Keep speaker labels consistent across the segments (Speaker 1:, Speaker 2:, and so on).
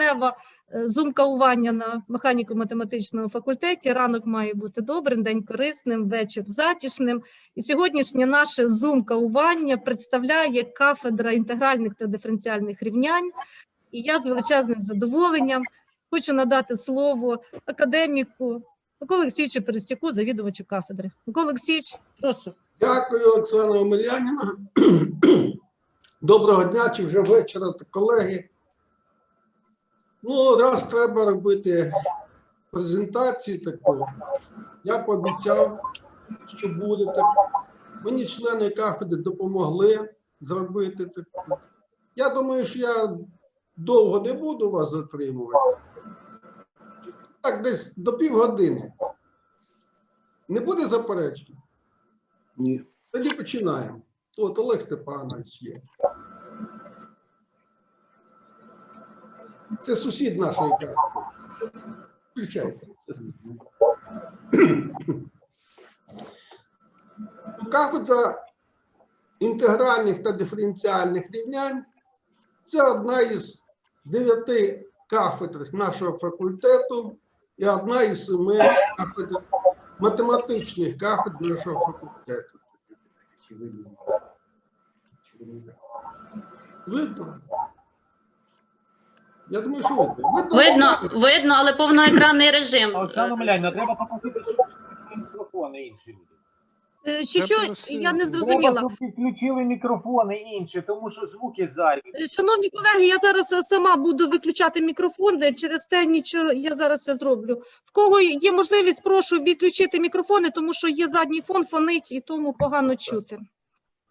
Speaker 1: Тижнева е, зумкаування на механіко-математичному факультеті. Ранок має бути добрим, день корисним, вечір затішним. І сьогоднішнє наше зумкаування представляє кафедра інтегральних та диференціальних рівнянь. І я з величезним задоволенням хочу надати слово академіку Миколі Олексійовичу Перестяку, завідувачу кафедри. Микола Олексійович, прошу.
Speaker 2: Дякую, Оксана Омельянівна. Доброго дня чи вже вечора, колеги. Ну, раз треба робити презентацію таку, я пообіцяв, що буде так. Мені члени кафедри допомогли зробити таку. Я думаю, що я довго не буду вас затримувати. Так, десь до півгодини. Не буде заперечень? Ні. Тоді починаємо. От Олег Степанович є. Це сусід нашої кафедри. Включайте. Кафедра інтегральних та диференціальних рівнянь це одна із дев'яти кафедр нашого факультету і одна із семи кафедр математичних кафедр нашого факультету. Видно? Я думаю, що видно.
Speaker 3: Видно, видно, але повноекранний режим.
Speaker 4: Олександр Миляйовна, треба попросити, щоб мікрофони інші люди.
Speaker 1: Е, Що, що я не
Speaker 4: Треба, щоб підключили мікрофони інші, тому що звуки зайві.
Speaker 1: Е, Шановні колеги, я зараз е, сама буду виключати мікрофони. Через те нічого я зараз це зроблю. В кого є можливість, прошу відключити мікрофони, тому що є задній фон, фонить і тому погано чути.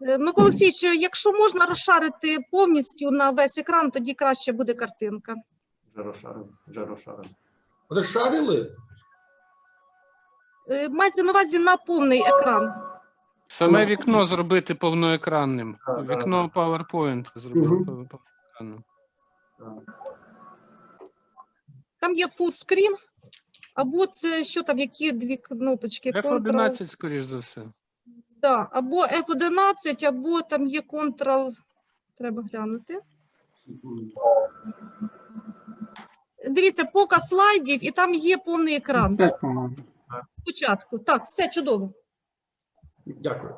Speaker 1: Е, Микола Олексійович, якщо можна розшарити повністю на весь екран, тоді краще буде картинка.
Speaker 5: Вже розшарив, вже розшарив.
Speaker 2: Розшарили?
Speaker 1: Е, Мається на увазі на повний екран.
Speaker 5: Саме вікно зробити повноекранним.
Speaker 2: Так, так,
Speaker 5: Вікно PowerPoint зробити
Speaker 2: Мгм.
Speaker 5: пов- повноекранним.
Speaker 1: Там є фулскрін, або це що там, які дві кнопочки?
Speaker 5: F11, скоріш за все.
Speaker 1: Да, або F11, або там є Ctrl. Треба глянути. Дивіться, показ слайдів, і там є повний екран. Спочатку. Так, все чудово.
Speaker 2: Дякую.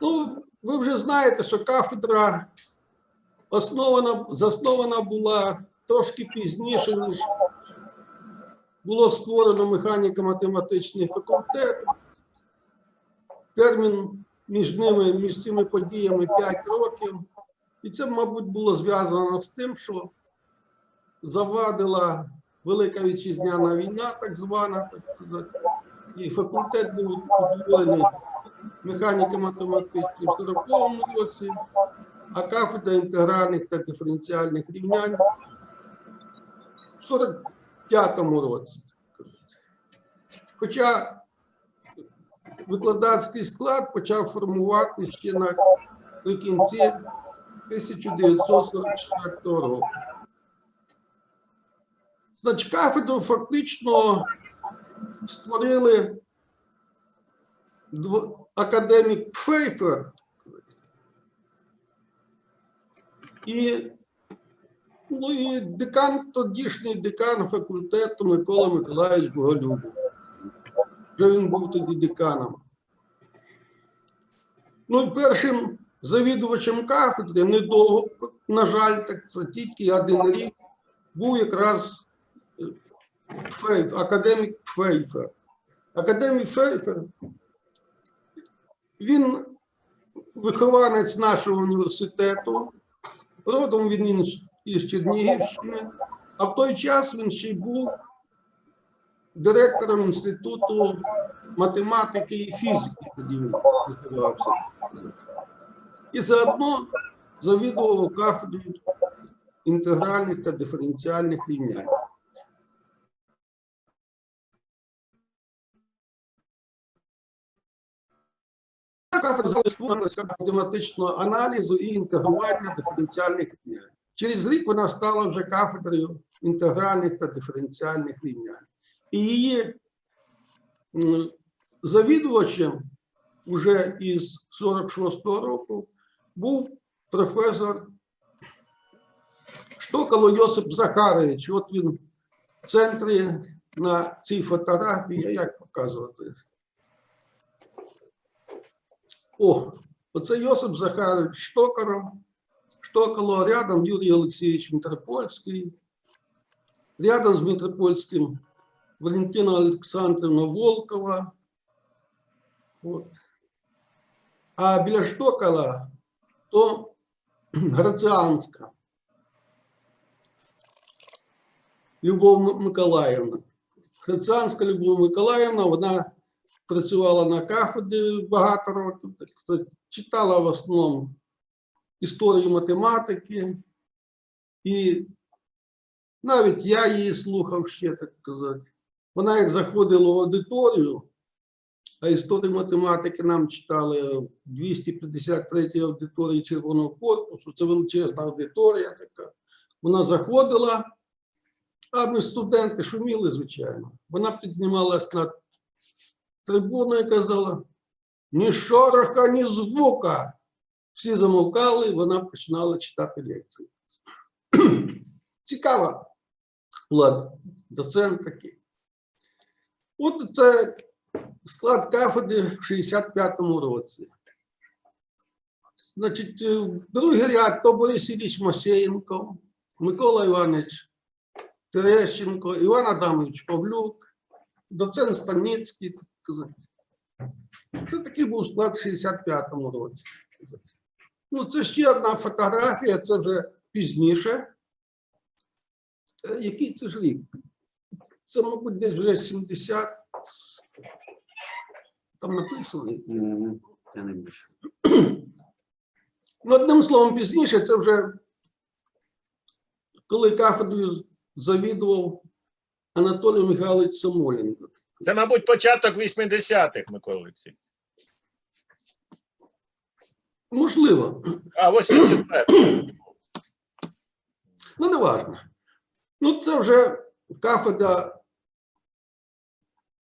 Speaker 2: Ну, ви вже знаєте, що кафедра основана, заснована була трошки пізніше, ніж було створено механіко-математичний факультет. Термін між ними, між цими подіями 5 років. І це, мабуть, було зв'язано з тим, що завадила Велика Вітчизняна війна, так звана, так сказати, і факультет був поділений механіко-математичним в 40-му році, а кафедра інтегральних та диференціальних рівнянь в 45-му році. Хоча викладацький склад почав формувати ще наприкінці 1944 року. Значить, кафедру фактично створили академік Пфейфер і, ну, і декан, тодішній декан факультету Микола Миколаївич Боголюбов. Вже він був тоді деканом. Ну і першим завідувачем кафедри недовго, на жаль, так це тільки один рік, був якраз Фейф, академік Фейфер. Академік Фейфер, він вихованець нашого університету, родом він із- із Чернігівщини, а в той час він ще й був директором Інституту математики і фізики, тоді він називався. І заодно завідував кафедрою інтегральних та диференціальних рівнянь. Кафедра залишилася математичного аналізу і інтегрування диференціальних рівнянь. Через рік вона стала вже кафедрою інтегральних та диференціальних рівнянь. І її завідувачем уже із 46-го року був професор Штоколо Йосип Захарович, от він в центрі на цій фотографії, як показувати? О, оце Йосип Захарович Штокаров. Штоколо, рядом Юрій Олексійович Митропольський. Рядом з Митропольським Валентина Олександрівна Волкова. От. А біля Штокола то Граціанська. Любов М- Миколаївна. Граціанська Любов Миколаївна, вона працювала на кафедрі багато років, так сказати, читала в основному Історію математики. І навіть я її слухав ще, так казати. Вона як заходила в аудиторію, а історію математики нам читали в 253 аудиторії Червоного корпусу. Це величезна аудиторія така. Вона заходила, а ми студенти шуміли, звичайно. Вона піднімалась на трибуну і казала: ні шороха, ні звука. Всі замовкали, вона починала читати лекції. Цікава була доцент такий. От це склад кафедри в 65-му році. Значить, е, другий ряд то Борис Ілліч Масєєнко, Микола Іванович Терещенко, Іван Адамович Павлюк, доцент Станіцький. Це такий був склад в 65-му році. Ну, це ще одна фотографія, це вже пізніше. Е, Який це ж рік? Це, мабуть, десь вже 70. Там написано.
Speaker 6: Я не більше.
Speaker 2: Ну, одним словом, пізніше, це вже коли кафедрою завідував Анатолій Михайлович Самоленко.
Speaker 7: Це, мабуть, початок 80-х, Микола Олексій.
Speaker 2: Можливо,
Speaker 7: А, 84
Speaker 2: ну не важно. Ну, це вже кафедра.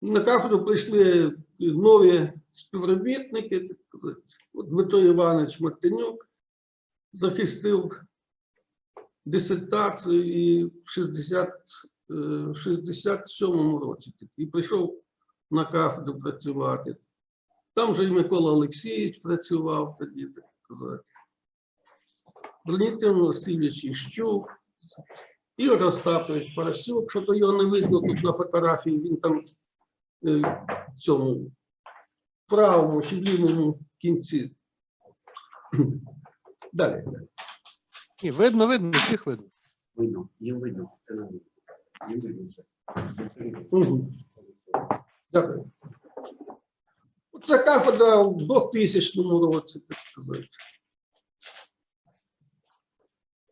Speaker 2: На кафедру прийшли нові співробітники. От Дмитро Іванович Мартинюк захистив дисертацію і в 60, е, 67-му році і прийшов на кафедру працювати. Там же і Микола Олексійович працював тоді, так сказати. Валентин Васильович Іщук, Ігор Остапович Парасюк, що то його не видно тут на фотографії, він там е, в цьому правому чи в лівому кінці. Далі.
Speaker 5: Ні, видно, видно, всіх видно.
Speaker 6: Видно, їм видно. Це не видно. Їм видно все.
Speaker 2: Дякую. Це кафедра в 2000 році, так сказати.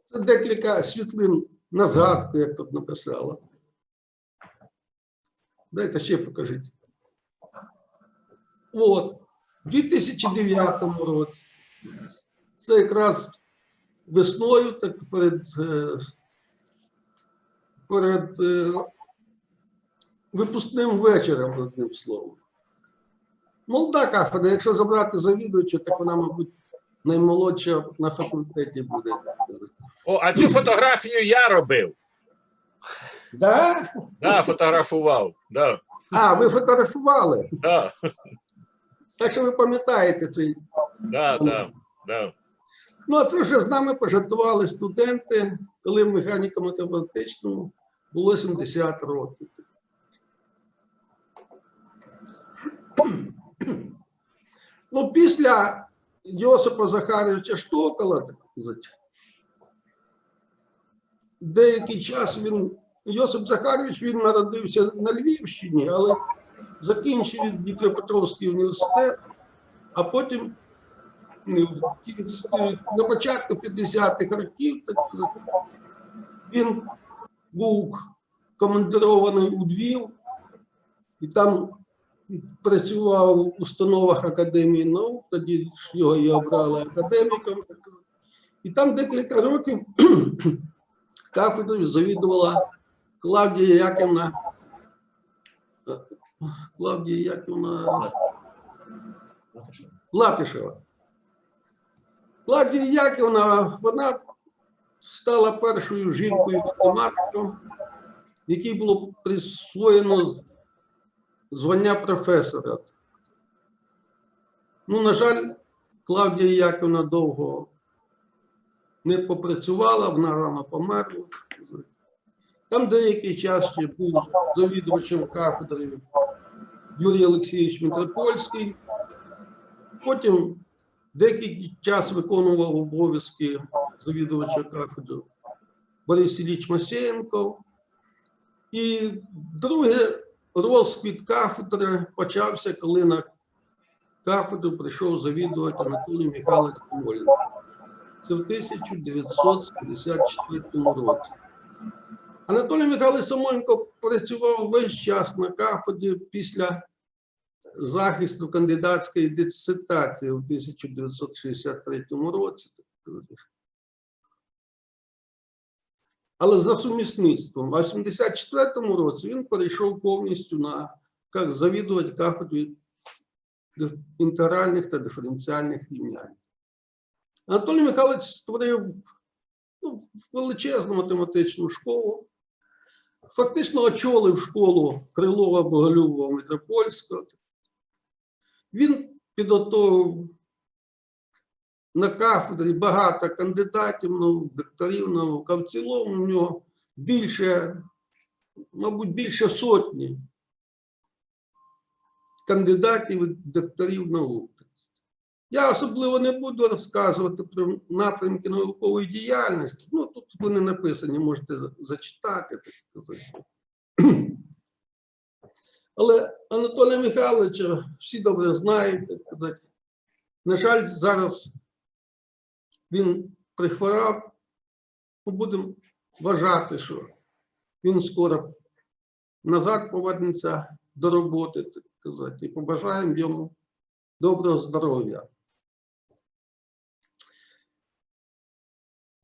Speaker 2: Це декілька світлин на згадку, як тут написала. Дайте ще покажіть. От, в 2009 році. Це якраз весною, так перед, е, перед е, випускним вечором, одним словом. Молода кафедра, якщо забрати завідувача, так вона, мабуть, наймолодша на факультеті буде.
Speaker 7: О, а цю фотографію я робив.
Speaker 2: Да?
Speaker 7: Да, фотографував. Да,
Speaker 2: А, ви фотографували.
Speaker 7: да,
Speaker 2: Так що ви пам'ятаєте цей.
Speaker 7: да, да, да.
Speaker 2: Ну, а це вже з нами пожартували студенти, коли в механіко-математичному було 70 років. Ну, після Йосипа Захаровича Штокола, деякий час він, Йосип Захарович, він народився на Львівщині, але закінчив Дніпропетровський університет, а потім ну, кінці- на початку 50-х років, так він був командирований у Львів і там працював в установах Академії наук, тоді його і обрали академіком. І там декілька років кафедрою завідувала Клавдія Яківна. Клавдія Яківна Латишева. Клавдія Яківна, вона стала першою жінкою математиком, якій було присвоєно звання професора. Ну, на жаль, Клавдія Яківна довго не попрацювала, вона рано померла. Там деякий час ще був завідувачем кафедри Юрій Олексійович Митропольський. Потім деякий час виконував обов'язки завідувача кафедри Борис Ілліч Масєєнко. І друге розквіт кафедри почався, коли на кафедру прийшов завідувати Анатолій Михайлович Смолін. Це в 1954 році. Анатолій Михайлович Самойленко працював весь час на кафедрі після захисту кандидатської дисертації в 1963 році. Але за сумісництвом, а в 1974 році він перейшов повністю на як завідувати кафедрою диф- інтегральних та диференціальних рівнянь. Анатолій Михайлович створив ну, величезну математичну школу, фактично очолив школу Крилова, Боголюбова, Митропольського. Він підготовив на кафедрі багато кандидатів, ну, докторів наук, а в цілому в нього більше, мабуть, більше сотні кандидатів і докторів наук. Я особливо не буду розказувати про напрямки наукової діяльності. Ну, тут вони написані, можете зачитати. так. Але Анатолія Михайловича всі добре знають. На жаль, зараз він прихворав. Ми будемо вважати, що він скоро назад повернеться до роботи, так сказати, і побажаємо йому доброго здоров'я.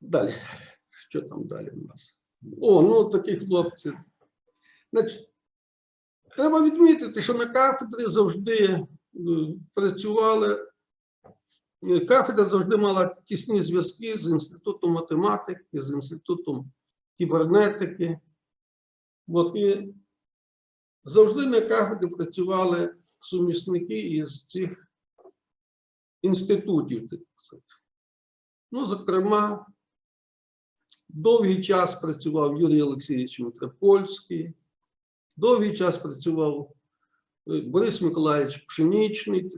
Speaker 2: Далі. Що там далі у нас? О, ну такі хлопці. Значить, треба відмітити, що на кафедрі завжди е, працювали. Кафедра завжди мала тісні зв'язки з інститутом математики, з інститутом кібернетики. От, і завжди на кафедрі працювали сумісники із цих інститутів. Ну, зокрема, довгий час працював Юрій Олексійович Митропольський, довгий час працював е, Борис Миколаївич Пшенічний.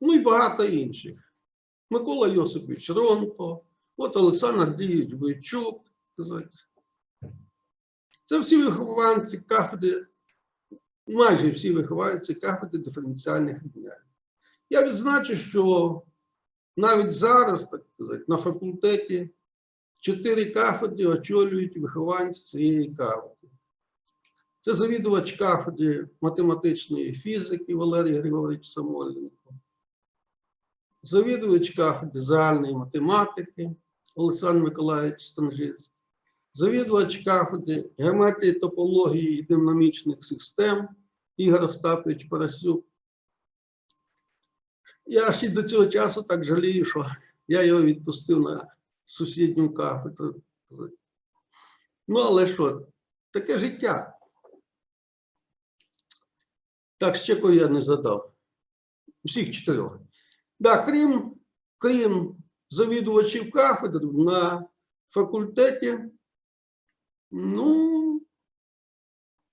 Speaker 2: Ну і багато інших. Микола Йосипович Ронко, от Олександр Андрійович Бойчук. Це всі вихованці кафедри, майже всі вихованці кафедри диференціальних рівнянь. Я відзначу, що навіть зараз, так сказати, на факультеті чотири кафедри очолюють вихованці цієї кафедри. Це завідувач кафедри математичної фізики Валерій Григорович Самойленко, завідувач кафедри загальної математики Олександр Миколаївич Станжицький, завідувач кафедри геометрії, топології і динамічних систем Ігор Остапович Парасюк. Я ще до цього часу так жалію, що я його відпустив на сусідню кафедру. Ну, але що, таке життя. Так, ще кого я не задав. Всіх чотирьох. Так, крім, крім завідувачів кафедр на факультеті, ну,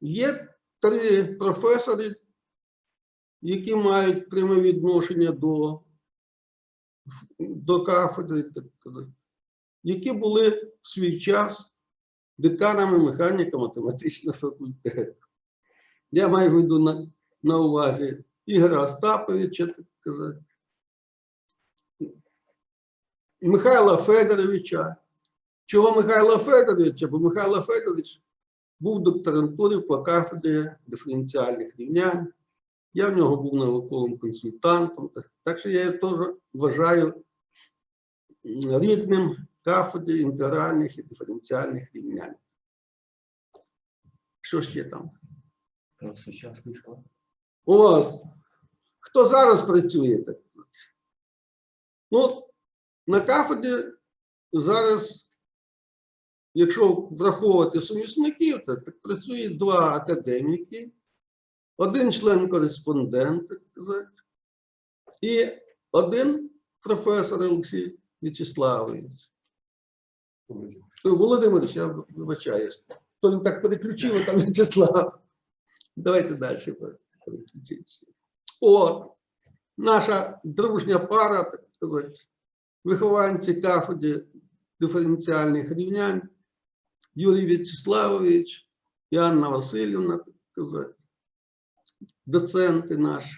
Speaker 2: є три професори, які мають пряме відношення до, до кафедри, так сказати, які були в свій час деканами механіка математичного факультету. Я маю в виду на, на увазі Ігоря Остаповича, так сказати, Михайла Федоровича. Чого Михайла Федоровича? Бо Михайло Федорович був докторантурою по кафедрі диференціальних рівнянь. Я в нього був науковим консультантом, так- що я його теж вважаю рідним кафедрі інтегральних і диференціальних рівнянь. Що ще там?
Speaker 6: Про сучасний склад.
Speaker 2: Вас хто зараз працює? Так? Ну, на кафедрі зараз, якщо враховувати сумісників, то так працює два академіки, один член-кореспондент, так сказати, і один професор Олексій В'ячеславович. Володимирович, я вибачаюсь. То він так переключив, а там В'ячеслав. Давайте далі переключитися. От, наша дружня пара, так сказати, вихованці кафедри диференціальних рівнянь, Юрій В'ячеславович і Анна Васильівна, так сказати, доценти наші.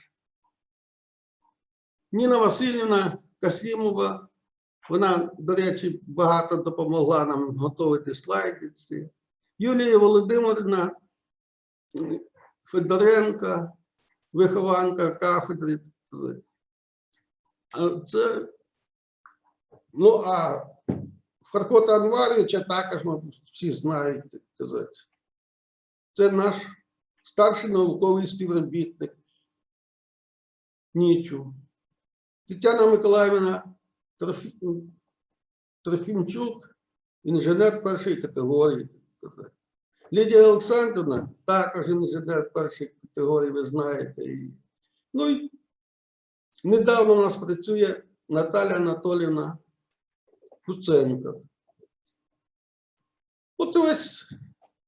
Speaker 2: Ніна Васильівна Касімова, вона, до речі, багато допомогла нам готувати слайди. ці. Юлія Володимирівна Федоренка, вихованка кафедри. Це, ну, а Фаркота Анваровича також, мабуть, всі знають, так сказати. Це наш старший науковий співробітник. Нічу. Тетяна Миколаївна Трофі- Трофімчук, інженер першої категорії. Лідія Олександрівна також інженер першої категорії, ви знаєте. Ну і недавно у нас працює Наталя Анатолівна Куценко. Оце ось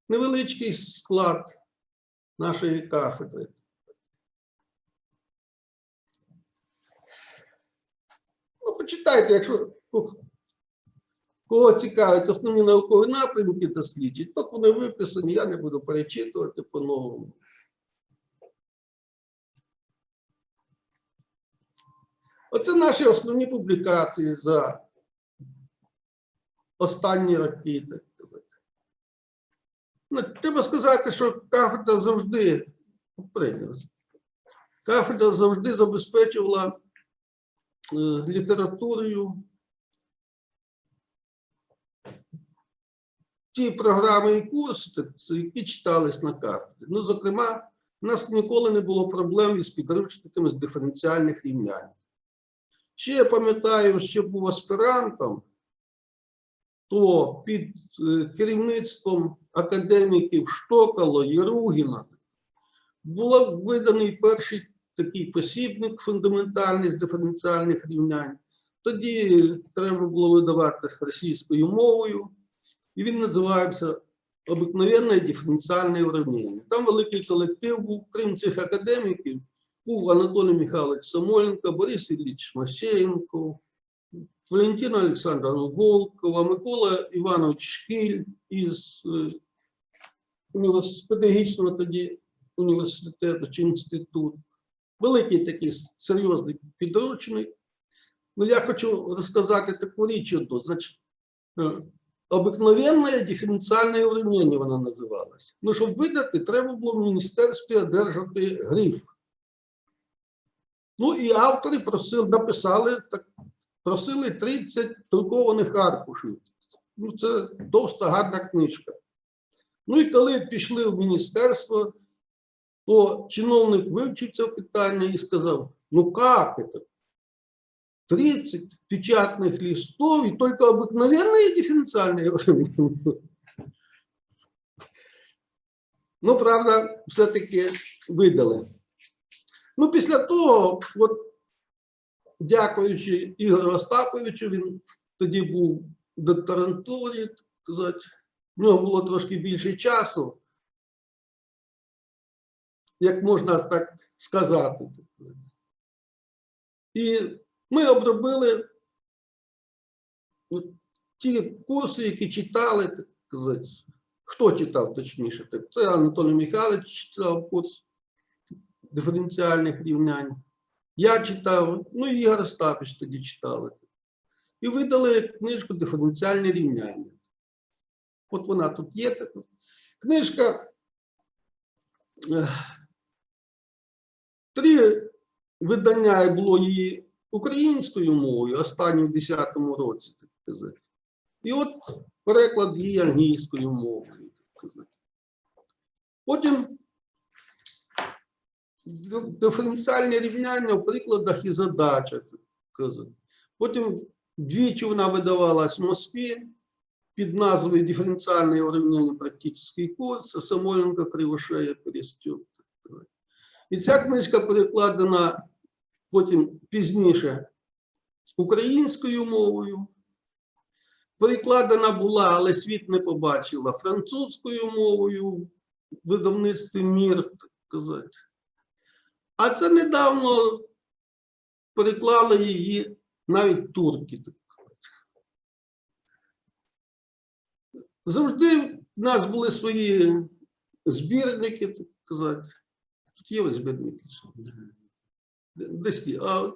Speaker 2: невеличкий склад нашої кафедри. Ну, почитайте, якщо кого цікавить основні наукові напрямки досліджень, то вони виписані, я не буду перечитувати по-новому. Оце наші основні публікації за останні роки. Так. Ну, треба сказати, що кафедра завжди кафедра завжди забезпечувала е, літературою ті програми і курси, які читались на кафедрі. Ну, зокрема, у нас ніколи не було проблем із підручниками з диференціальних рівнянь. Ще я пам'ятаю, що був аспірантом, то під е, керівництвом академіків Штокало, Єругіна був виданий перший такий посібник фундаментальний з диференціальних рівнянь. Тоді треба було видавати російською мовою, і він називався Обикновенне диференціальне уравнення. Там великий колектив був, крім цих академіків, був Анатолій Михайлович Самойленко, Борис Ілліч Масєєнко, Валентина Олександровна Волкова, Микола Іванович Шкіль із е, педагогічного тоді університету чи інституту. Великий такий серйозний підручник. Ну, я хочу розказати таку річ одну. Значить, е, обикновенне диференціальне уравнення вона називалася. Ну, щоб видати, треба було в міністерстві одержати гриф. Ну і автори просили, написали, так, просили 30 друкованих аркушів. Ну, це довста гарна книжка. Ну і коли пішли в міністерство, то чиновник вивчив це питання і сказав: ну як це? 30 печатных листов и только обыкновенные дифференциальные уравнения. Ну, правда, все-таки видали. Ну, після того, от, дякуючи Ігорю Остаповичу, він тоді був в докторантурі, так сказати, в нього було трошки більше часу, як можна так сказати. І ми обробили ті курси, які читали, так сказати, хто читав точніше, так це Анатолій Михайлович читав курс диференціальних рівнянь. Я читав, ну і Ігор Остапіч тоді читали. І видали книжку Диференціальні рівняння. От вона тут є. така. Книжка. Три видання було її українською мовою, останнім в 10-му році, так сказати. І от переклад її англійською мовою. Так сказати. Потім д- диференціальні рівняння в прикладах і задачах. Потім Двічі вона видавалась в Москві під назвою «Дифференциальное уравнение практический курс» Самойленко, Кривошея, Перестюк. І ця книжка перекладена потім пізніше українською мовою. Перекладена була, але світ не побачила французькою мовою видавництві Мір, так сказати. А це недавно переклали її навіть турки. Завжди в нас були свої збірники, так сказати. Тут є збірники. Де- Десь є. А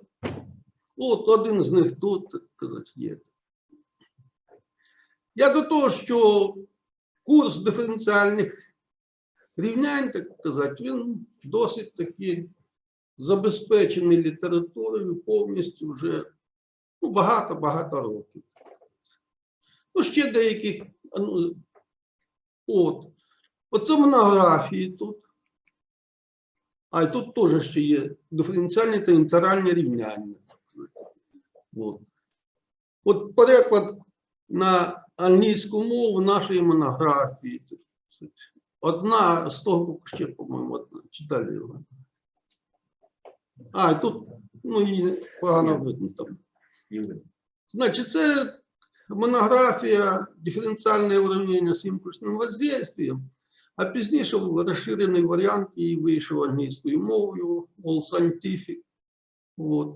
Speaker 2: от один з них тут, так сказати, є. Я до того, що курс диференціальних рівнянь, так сказати, він досить таки забезпечений літературою повністю вже ну, багато-багато років. Ну, ще деякі. Ну, от. Оце монографії тут. А і тут теж ще є диференціальні та інтегральні рівняння. От. От переклад на англійську мову нашої монографії. Одна з того ще, по-моєму, одна. Чи його? А, і тут, ну, її погано видно там.
Speaker 6: Її видно.
Speaker 2: Значит, це монографія диференціальне уравнення з імпульсним воздействием, а пізніше розширений варіант її вийшов англійською мовою, All Scientific. От.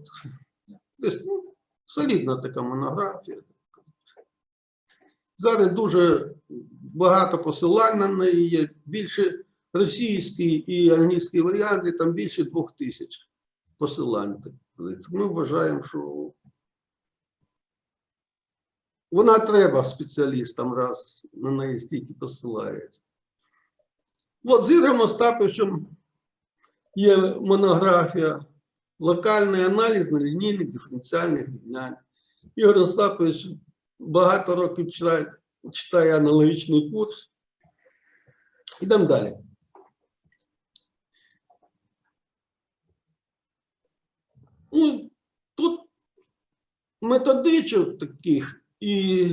Speaker 2: Десь, ну, солідна така монографія. Зараз дуже багато посилань на неї є. Більше російський і англійський варіанти, там більше двох тисяч посилань. Ми вважаємо, що вона треба спеціалістам, раз на неї стільки посилається. От з Ігорем Остаповичем є монографія Локальний аналіз на лінійних диференціальних рівнянь. Ігор Остапович багато років читає, читає аналогічний курс. Ідемо далі. Ну, тут методичок таких і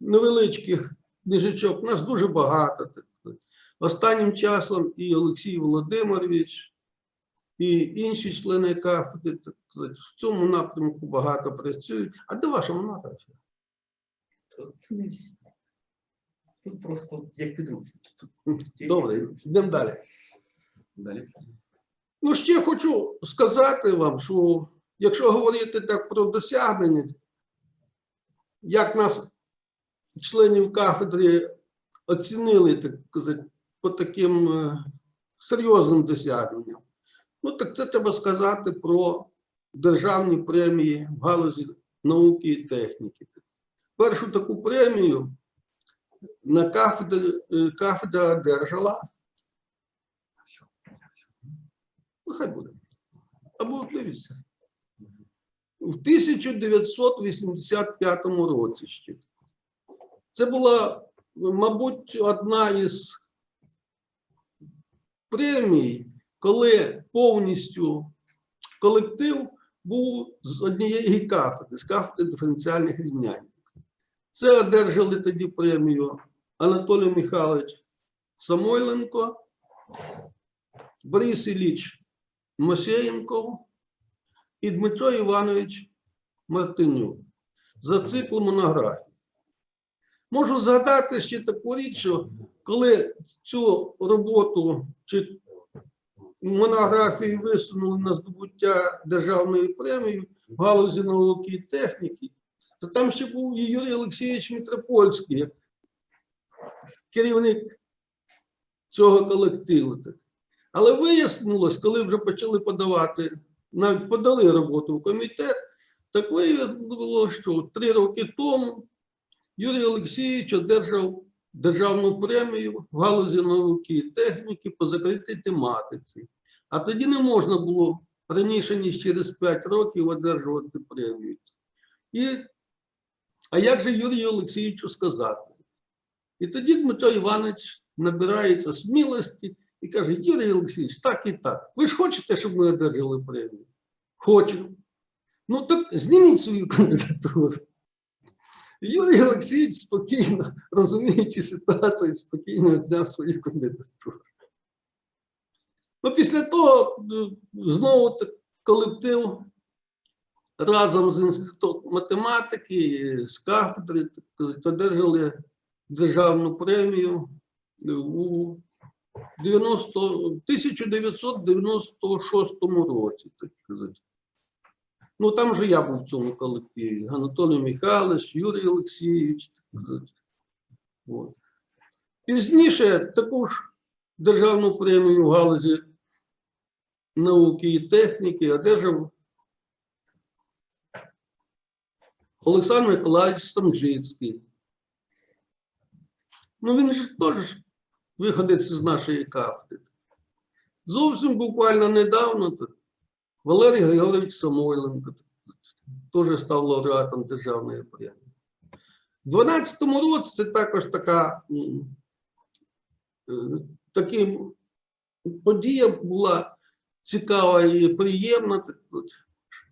Speaker 2: невеличких книжечок у нас дуже багато. Останнім часом і Олексій Володимирович, і інші члени кафедри в цьому напрямку багато працюють. А де ваша монографія?
Speaker 6: Тут не всі. Тут просто як підручник.
Speaker 2: Добре, йдемо далі.
Speaker 6: Далі.
Speaker 2: Ну, ще хочу сказати вам, що якщо говорити так про досягнення, як нас, членів кафедри, оцінили, так сказати, по таким е, серйозним досягненням, ну так це треба сказати про державні премії в галузі науки і техніки. Першу таку премію на кафедрі, е, кафедра одержала Ну, хай буде. Або дивіться. В 1985 році ще. Це була, мабуть, одна із премій, коли повністю колектив був з однієї кафедри, з кафедри диференціальних рівнянь. Це одержали тоді премію Анатолій Михайлович Самойленко, Борис Ілліч Мосєєнков і Дмитро Іванович Мартинюк за цикл монографій. Можу згадати ще таку річ, що коли цю роботу чи монографії висунули на здобуття державної премії в галузі науки і техніки, то там ще був Юрій Олексійович Митропольський, як керівник цього колективу. Але вияснилось, коли вже почали подавати, навіть подали роботу в комітет, так виявилося, що три роки тому Юрій Олексійович одержав державну премію в галузі науки і техніки по закритій тематиці. А тоді не можна було раніше, ніж через 5 років одержувати премію. І, а як же Юрію Олексійовичу сказати? І тоді Дмитро Іванович набирається смілості і каже: Юрій Олексійович, так і так. Ви ж хочете, щоб ми одержали премію? Хочемо. Ну так зніміть свою кандидатуру. Юрій Олексійович спокійно, розуміючи ситуацію, спокійно зняв свою кандидатуру. Ну, після того е, знову колектив разом з інститутом математики, з кафедри, одержали державну премію у 90, 1996 році, так сказати. Ну, там же я був в цьому колективі. Анатолій Михайлович, Юрій Олексійович. так сказати. От. Пізніше таку ж державну премію в галузі науки і техніки одержав Олександр Миколаївич Стамджицький. Ну, він ж теж виходець з нашої кафедри. Зовсім буквально недавно Валерій Григорович Самойленко теж став лауреатом державної премії. У 2012 році це також така е, таким подія була цікава і приємна,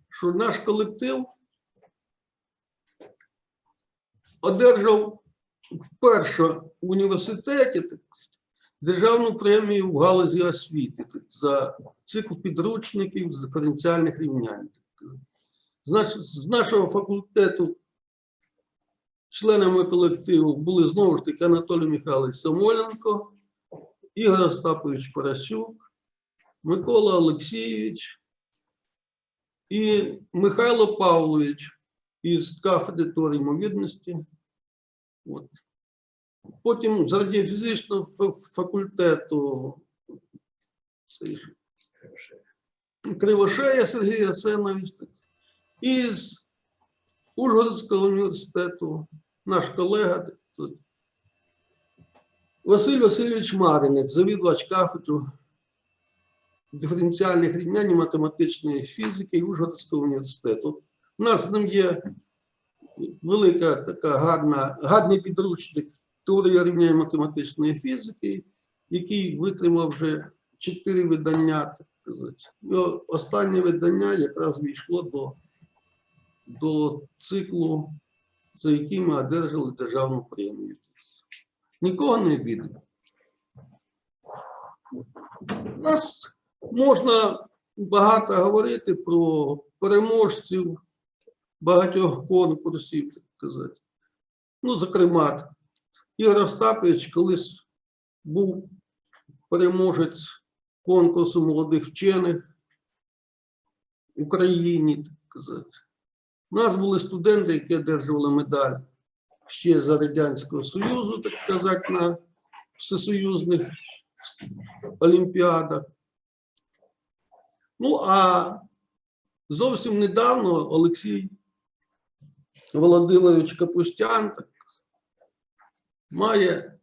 Speaker 2: що наш колектив одержав вперше в університеті державну премію в галузі освіти за цикл підручників з диференціальних рівнянь. З, нашого факультету членами колективу були знову ж таки Анатолій Михайлович Самойленко, Ігор Остапович Парасюк, Микола Олексійович і Михайло Павлович із кафедри теорії ймовірності. Потім з радіофізичного факультету. Кривошея Сергій Асенович і з Ужгородського університету наш колега тут, Василь Васильович Маринець, завідувач кафедру диференціальних рівнянь математичної фізики Ужгородського університету. У нас з ним є велика така гарна, гарний підручник теорія рівнянь математичної фізики, який витримав вже чотири видання. Так сказати. Останнє видання якраз війшло до, до циклу, за яким ми одержали державну премію. Нікого не обідно. У нас можна багато говорити про переможців багатьох конкурсів, так сказати. Ну, зокрема, Ігор Остапович колись був переможець конкурсу молодих вчених в Україні, так сказати. У нас були студенти, які одержували медаль ще за Радянського Союзу, так сказати, на всесоюзних олімпіадах. Ну, а зовсім недавно Олексій Володимирович Капустян так, має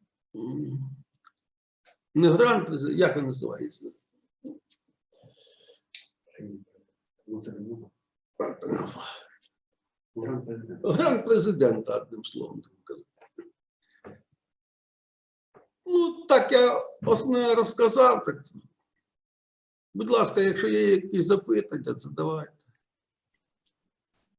Speaker 2: не грант, як він називається? Грант президента, одним словом. казати. Ну, так я основне розказав. Так. Будь ласка, якщо є якісь запитання, задавайте.